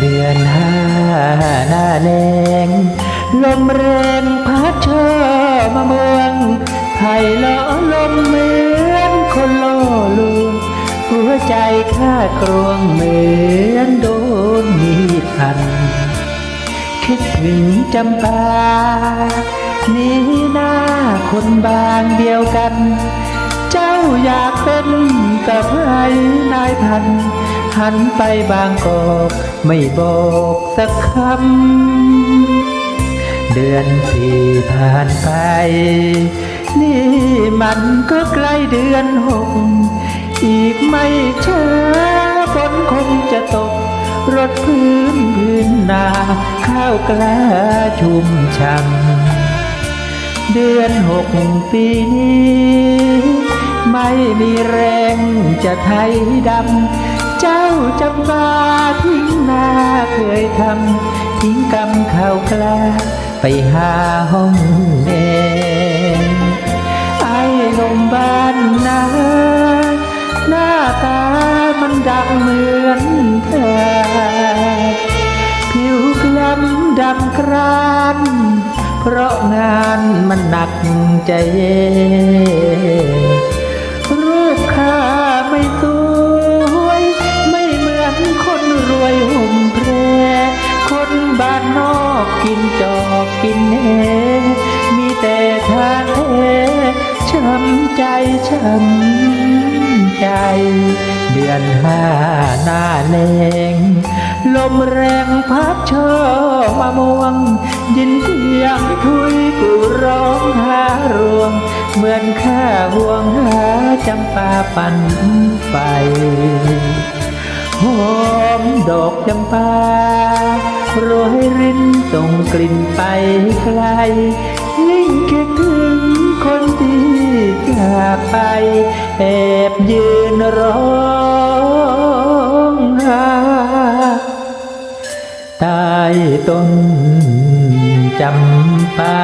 เดือนห้าหน้าแดงลมแรงพัดช่อมะม่วงไผ่ล้อลมเหมือนคนล่อลวงหัวใจข้ากรวงเหมือนโดนมีดพัน คิดถึงจำปานี้หน้าคนบางเดียวกัน เจ้าอยากเป็นกับใครนายพัน หันไปบางกอกไม่บอกสักคำ เดือนที่ผ่านไป นี่มันก็ใกล้เดือนหก อีกไม่ช้าฝนคงจะตก รถพื้นพื้นนา ข้าวกล้าชุ่มช่ำเดือนหกปีนี้ ไม่มีแรงจะไทยดำ คยทำทิ้งกำข้าวกล้าไปหาห้องแดงไอ้หนุ่มบ้านนาหน้าตามันดังเหมือนแพรผิวกล้ำดำกราน เพราะงานมันหนักใจ กินจอกกินเนมีแต่ทางเทช้ำใจช้ำใจ เดือนห้าหน้าแรงลมแรงพัดช่อมะม่วง ยินเสียงทุยกูร้องหารวง เหมือนข้าห่วงหาจำปาปันไฟ หอมดอกจำปาโรยรินส่งกลิ่นไปไกล ยิ่งคิดถึงคนที่จากไป แอบยืนร้องห้ใต้ต้นจำปา